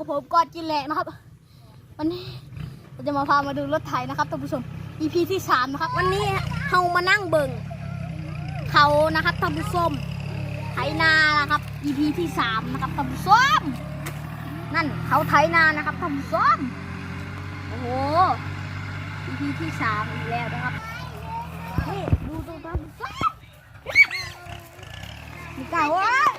ของผมกอดกินแหละนะครับ วันนี้เราจะมาพามาดูรถไถนะครับท่านผู้ชม EP ที่สามนะครับ วันนี้เรามานั่งเบิ่งเขานะครับท่านผู้ชมไถนานะครับ EP ที่สามนะครับท่านผู้ชมนั่นเขาไถนานะครับท่านผู้ชมโอ้โห EP ที่สามอีกแล้วนะครับนี่ดูตรงท่านผู้ชมมีไก่ว้า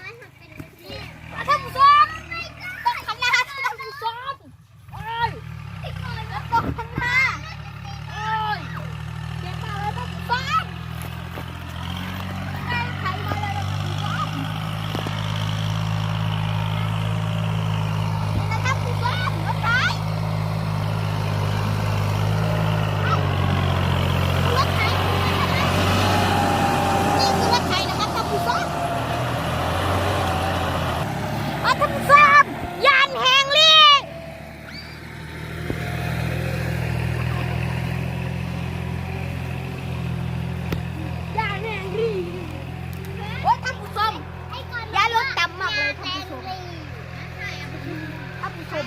ชม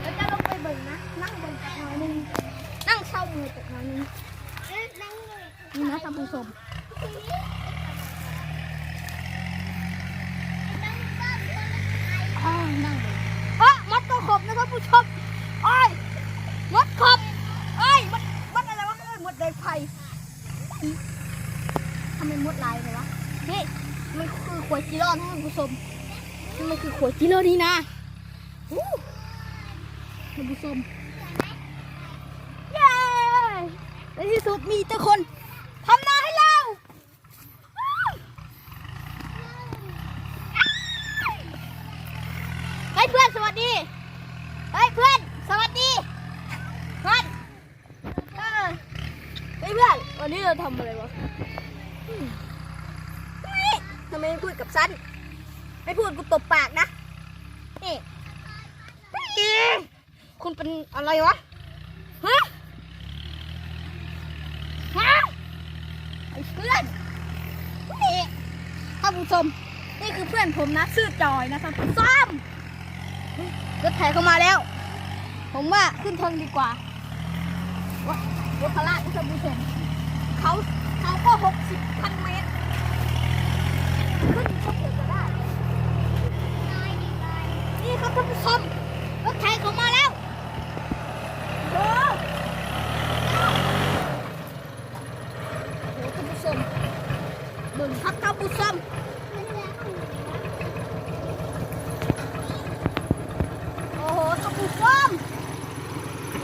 เดี๋ยวจะลงไปเบิ่งนะ นั่งเบิ่งจากหน่อยหนึงนั่งเศร้ามือจากหน่อยหนึงนี่นะท่านผู้ชมอ้าวนั่งเบิ่งเอ้อมดตัวขบนะท่านผู้ชมโอ้ยมดขบเอ้ยมดมดอะไรวะเอ้ยมดแดงไผ่ทำไมมดลายเลยวะนี่มันคือขวดจิโร่นะท่านผู้ชมนี่มันคือขวดจิโร่นี่นะอู้ ท่านผู้ชมเย้ในที่สุดมีแต่คนทำนาให้เราเฮ้ยเพื่อนสวัสดีเฮ้ยเพื่อนสวัสดีเพื่อนเออเฮ้ยเพื่อนวันนี้เราทำอะไรวะทำไมไม่พูดกับฉันไม่พูดกูตบปากนะนี่ นี่คุณเป็นอะไรวะฮะฮะไอ้เพื่อนนี่ท่านผู้ชมนี่คือเพื่อนผมนะชื่อจอยนะครับซ้อมรถไถเข้ามาแล้ว ผมว่าขึ้นเทิงดีกว่าว่ารถพละท่านผู้ชมเขาเขาก็หกสิบพันเมตร ขึ้นก็เกือบจะได้ นี่ครับท่านผู้ชมรถไถเขามาแล้วโอ้โหท่านผู้ชมเบิ่งครับท่านผู้ชมโอ้โหท่านผู้ชม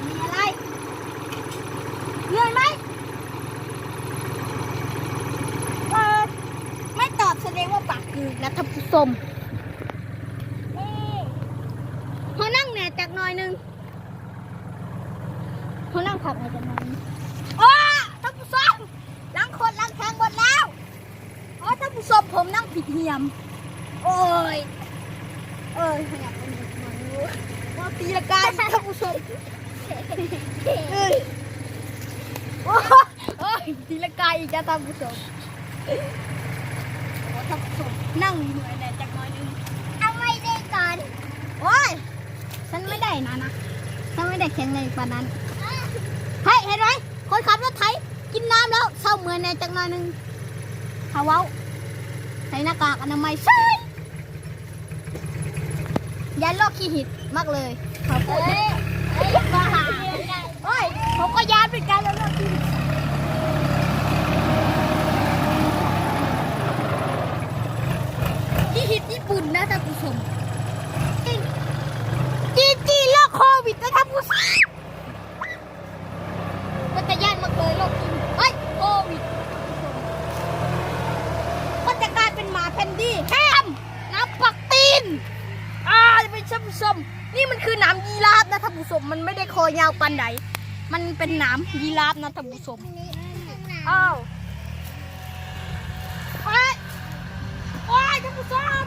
มีอะไรเหนื่อยไหมเออ ไม่ตอบแสดงว่าปากคือ นะท่านผู้ชมเขานั่งแหน่จากหน่อยนึงเขานั่งผักอยจากหน่อยหนึงโอ้ท่านผู้ชมล้างคนล้างแข้งหมดแล้วอ๋อท่านผู้ชมผมนั่งผิดเหียม โอ้ยเอ้ยขยับไปหน่อยหน่อยว่าตีละกายท่านผู้ชมเอ้ยโอ้ยตีละกายอีกจ้ะท่านผู้ชม ท่านผู้ชมนั่งเหนื่อยแน่จากน้อยนึงเอาไว้ได้ก่อนโอ้ยฉันไม่ได้นะนะฉันไม่ได้แข็งแรงปานั้นเฮ้ยเห็นไหมคนขับรถไถกินน้ำแล้วเศร้าเหมือนแน่จากน้อยนึงเขาเว้าใส่หน้ากากอนามัยใช่ยันโรคขี้หิดมากเลยเขาพูดบ้าโอ้ยผมก็ยานเป็นการแล้วโรคขี้หิด ที่ฮิตญี่ปุ่นนะท่านผู้ชมจีจีโรคโควิดนะท่านผู้ชมก็จะย่านมากเลยโรคจีนเฮ้ยโควิดก็จะกลายเป็นหมา แพนดี้แฮมน้ำปักตีนอ่าจะเป็นท่านผู้ชมนี่มันคือหนามยีราฟนะท่านผู้ชมมันไม่ได้คอยาวปันไหนมันเป็นหนามยีราฟนะท่านผู้ชมอ้าวไปโอ้ยท่านผู้ชม